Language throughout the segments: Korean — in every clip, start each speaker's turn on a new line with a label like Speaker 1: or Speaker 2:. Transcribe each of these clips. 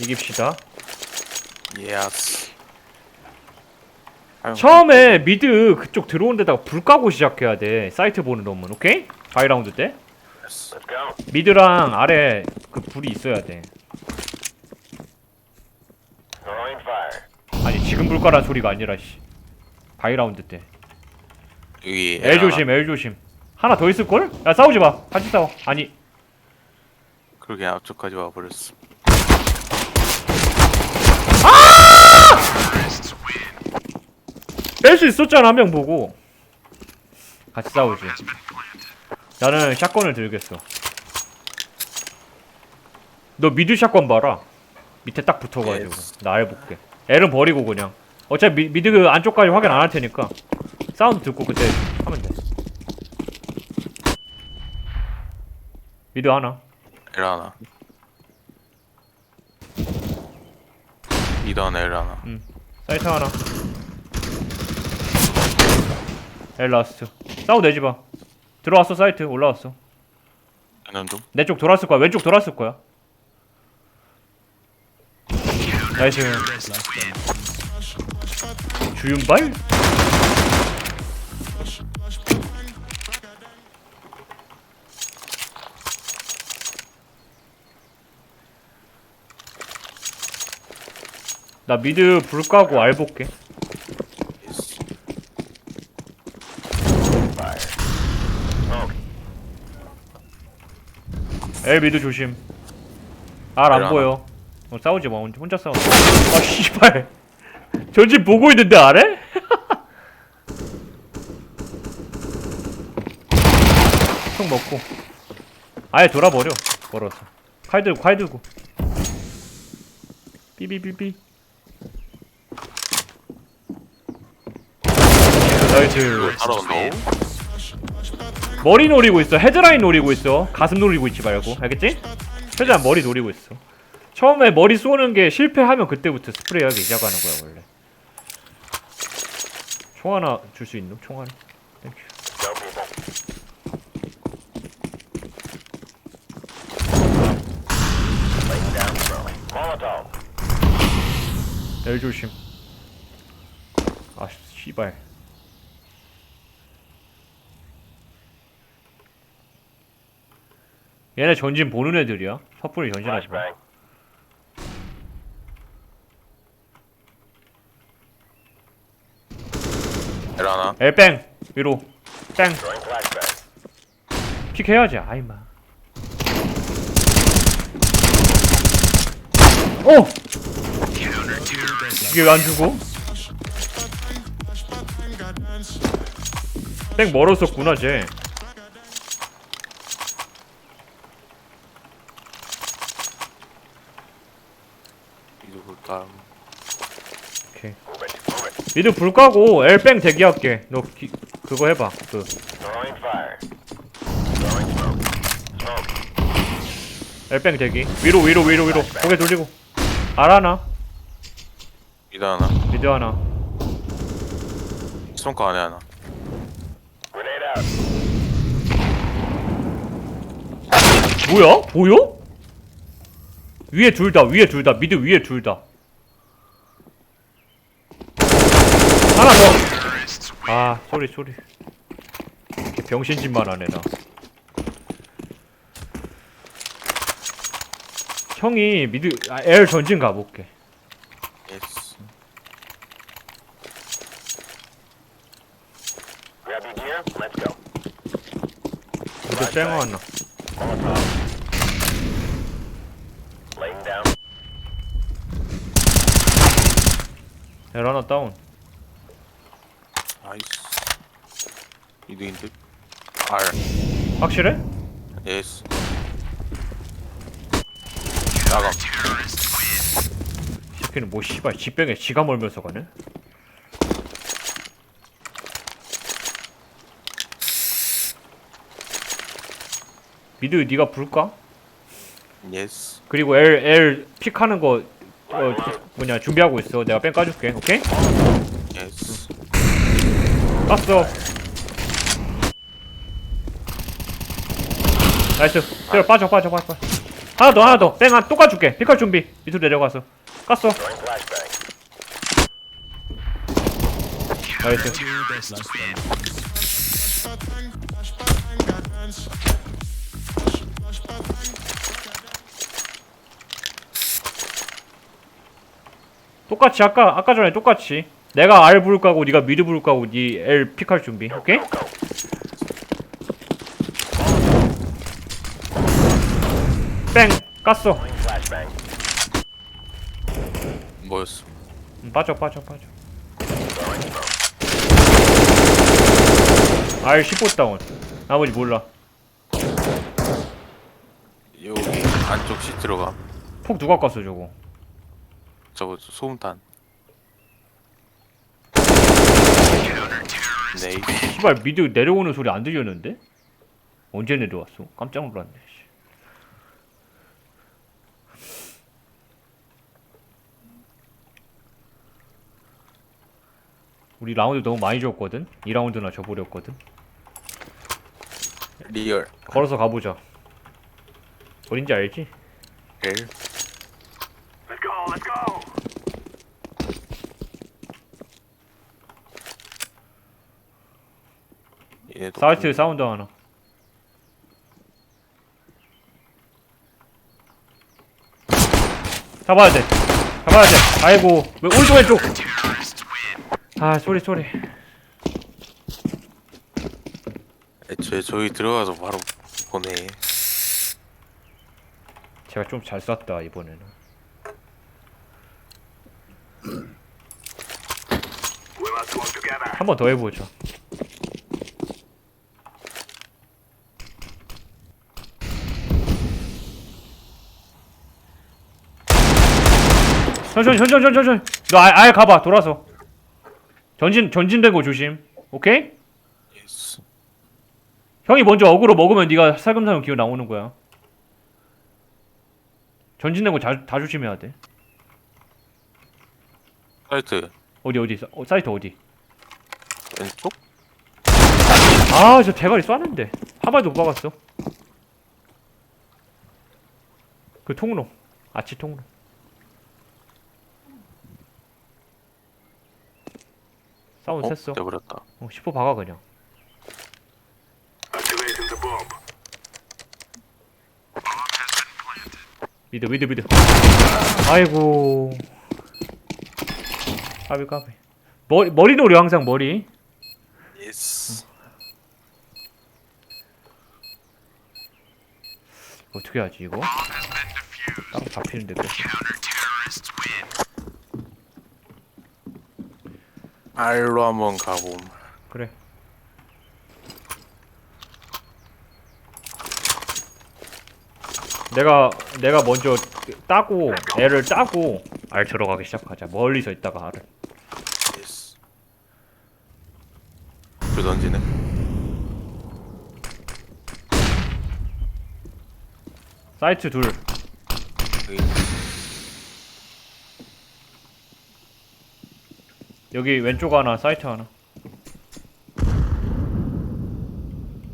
Speaker 1: 이깁시다.
Speaker 2: 예스.
Speaker 1: 처음에 미드 그쪽 들어온 데다가 불 까고 시작해야 돼. 사이트 보는 놈은 오케이? 바이라운드 때. 미드랑 아래 그 불이 있어야 돼. 아니 지금 불 까란 소리가 아니라 씨. 바이라운드 때.
Speaker 2: 여기
Speaker 1: L 조심, L 조심. 하나 더 있을 걸? 야 싸우지 마. 같이 싸워. 아니
Speaker 2: 그러게 앞쪽까지 와버렸어.
Speaker 1: 뺄 수 있었잖아 한 명 보고. 같이 싸우지. 나는 샷건을 들겠어. 너 미드 샷건 봐라. 밑에 딱 붙어가지고. 나 알 볼게. L은 버리고 그냥. 어차피 미, 미드 그 안쪽까지 확인 안 할 테니까 사운드 듣고 그때 하면 돼. 미드 하나.
Speaker 2: L 하나. 이던 L 하나.
Speaker 1: 사이트 하나. L 라스트. 싸우 내지 마. 들어왔어 사이트 올라왔어.
Speaker 2: 얘는 좀.
Speaker 1: 내쪽 돌았을 거야. 왼쪽 돌았을 거야. 나이스. 주윤발? 나 미드 불 까고 알 볼게. 엘 미드 조심.
Speaker 2: 알안알
Speaker 1: 보여. 어, 싸우지 마. 혼자, 혼자 싸워. 아 씨발. 전진 보고 있는데 아래? 총 먹고. 아예 돌아버려. 걸어서. 칼 들고 칼 들고. 삐삐삐삐. 나이스. 머리 노리고 있어. 헤드라인 노리고 있어. 가슴 노리고 있지 말고. 알겠지? 최대한 머리 노리고 있어. 처음에 머리 쏘는 게 실패하면 그때부터 스프레이하기 시작하는 거야 원래. 총 하나 줄 수 있노? 총 하나. 땡큐. 열 조심. 아 씨발. 얘네 전진 보는 애들이야. 섣불리 전진하지 마.
Speaker 2: 하나.
Speaker 1: 엘뺑 위로 뺑. 픽 해야지. 아이마. 오. 이게 왜안 주고? 뺑 멀었었구나 쟤.
Speaker 2: 이도 볼까.
Speaker 1: 오케이. 미드 불 까고 엘뺑 대기할게. 너 기, 그거 해봐. 그 엘뺑 대기. 위로 위로 위로 위로. 고개 돌리고. 알 하나.
Speaker 2: 이던 하나.
Speaker 1: 미드 하나.
Speaker 2: 손가 안에 하나.
Speaker 1: 뭐야? 보여? 위에 둘 다, 위에 둘 다, 미드 위에 둘 다. 하나 더. 아, 소리 소리. 이렇게 병신짓만 하네 나. 형이 미드 아, L 전진 가볼게.
Speaker 2: 예스.
Speaker 3: Grab your gear, let's go.
Speaker 1: 미드 뺑어 하나.
Speaker 3: Laying down.
Speaker 1: L 하나 다운.
Speaker 2: 나이스. 이도인 듯. R.
Speaker 1: 확실해?
Speaker 2: 예스. 나가.
Speaker 1: 새끼는 뭐 씨발 지병에 지가 멀면서 가네. 미드 네가 불까?
Speaker 2: 예스.
Speaker 1: 그리고 L L 픽하는 거 어, 뭐냐 준비하고 있어. 내가 뺑 까줄게. 오케이?
Speaker 2: 예스.
Speaker 1: 깠어. 나이스. 빠져 빠져 빠져. 빠져. 하나 더 하나 더뺑 또 까줄게 피칼 준비 밑으로 내려가서 깠어. 나이스 똑같이 아까 아까 전에 똑같이 내가 R 부를 까고 네가 미드 부를 까고 네 L 픽할 준비 오케이? 뺑 깠어.
Speaker 2: 뭐였어?
Speaker 1: 음, 빠져 빠져 빠져. R 15 다운 나머지 몰라
Speaker 2: 여기 안쪽 시 들어가.
Speaker 1: 폭 누가 깠어 저거
Speaker 2: 저거 소음탄. 네이.
Speaker 1: 씨발 미드 내려오는 소리 안 들렸는데? 언제 내려왔어? 깜짝 놀랐네 우리 라운드 너무 많이 줬거든? 2라운드나 져버렸거든?
Speaker 2: 리얼.
Speaker 1: 걸어서 가보자 어딘지 알지?
Speaker 3: Let's go, let's go.
Speaker 1: 사이트 사운드 하나 잡아야 돼 잡아야 돼 아이고 왜 오른쪽 왼쪽 아 쏘리 쏘리
Speaker 2: 애초에 저기 들어가서 바로 보내.
Speaker 1: 제가 좀 잘 쐈다 이번에는
Speaker 3: We must work together.
Speaker 1: 한 번 더 해보자 천천히 천천히 천천히 천천히 너 아예, 아예 가봐 돌아서 전진 전진되고 조심. 오케이?
Speaker 2: 예스.
Speaker 1: 형이 먼저 어그로 먹으면 네가 살금살금 기어 나오는 거야. 전진되고 자, 다 조심해야 돼.
Speaker 2: 사이트.
Speaker 1: 어디 어디 어, 사이트 어디?
Speaker 2: 왼쪽?
Speaker 1: 아 저 대가리 쐈는데. 한 발도 못 박았어. 그 통로. 아치 통로 사운드
Speaker 2: 어?
Speaker 1: 셌어
Speaker 2: 돼버렸다.
Speaker 1: 어, 10호 박아 그냥. 미드 미드 미드 아이고 까비 까비 머리 머리 노려 항상 머리
Speaker 2: 예스.
Speaker 1: 어떻게 하지 이거 딱 잡히는데 또
Speaker 2: R로 한번 가봄.
Speaker 1: 그래 내가 내가 먼저 따고 L을 따고 R 들어가기 시작하자 멀리서 있다가
Speaker 2: 예스. 그 던지네.
Speaker 1: 사이트 둘
Speaker 2: 여기.
Speaker 1: 여기 왼쪽 하나 사이트 하나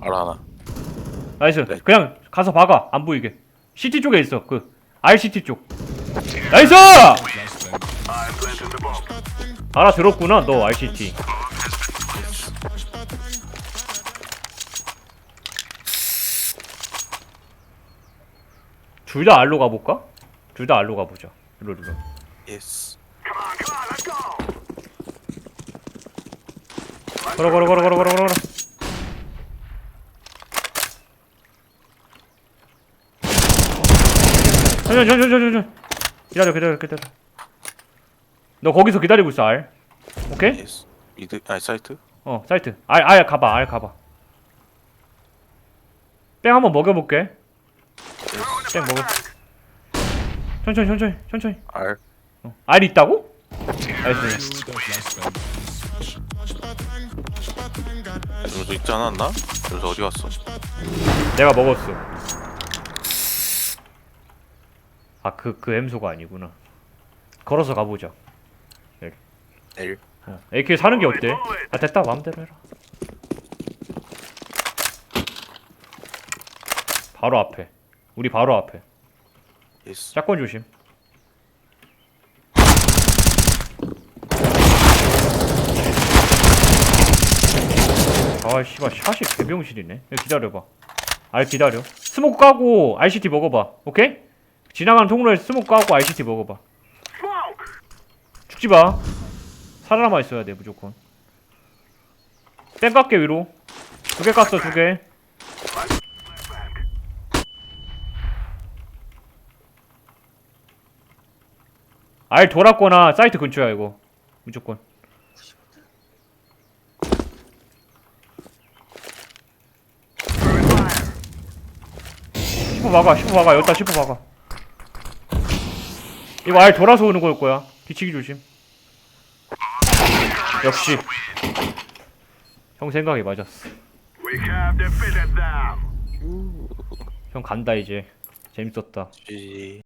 Speaker 2: R 하나.
Speaker 1: 나이스
Speaker 2: 네.
Speaker 1: 그냥 가서 박아 안 보이게 CT 쪽에 있어 그 RCT 쪽 나이스
Speaker 3: bomb.
Speaker 1: 알아 들었구나 너 RCT 둘다 R로 가볼까? 둘다 R로 가보자 일로
Speaker 2: 예스.
Speaker 1: 걸어 걸어 걸어 걸어 걸어 걸어 걸어 천천히 천천히 천천히 기다려 기다려 기다려 너 거기서 기다리고 있어 R 오케이?
Speaker 2: 예스. 미드 아니 사이트?
Speaker 1: 어 사이트 R 가봐 R 가봐 뺑 한번 먹여볼게 뺑 먹어 천천히 천천히 천천히
Speaker 2: R.
Speaker 1: 어. R 있다고? 나이스
Speaker 2: 여기서 있지 않았나? 여기서 어디 갔어?
Speaker 1: 내가 먹었어 아 그 그 엠소가 아니구나 걸어서 가보자
Speaker 2: L.
Speaker 1: 어. AK 사는 게 어때? 아 됐다 마음대로 해라 바로 앞에 우리 바로 앞에
Speaker 2: 예스.
Speaker 1: 샷건 조심. 아 씨발 샷이 개병실이네. 야, 기다려봐. 알 기다려. 스모크 까고 ICT 먹어봐. 오케이? 지나가는 통로에 스모크 까고 ICT 먹어봐.
Speaker 3: Smoke!
Speaker 1: 죽지 마. 살아남아 있어야 돼 무조건. 땡 깎게 위로. 두 개 깠어 두 개.
Speaker 3: Flashbang.
Speaker 1: 알 돌았거나 사이트 근처야 이거. 무조건. 10호 막아 10호 막아 여기다 10호 막아. 이거 알 돌아서 오는 걸 거야. 뒤치기 조심. 역시. 형 생각이 맞았어. 형 간다 이제. 재밌었다.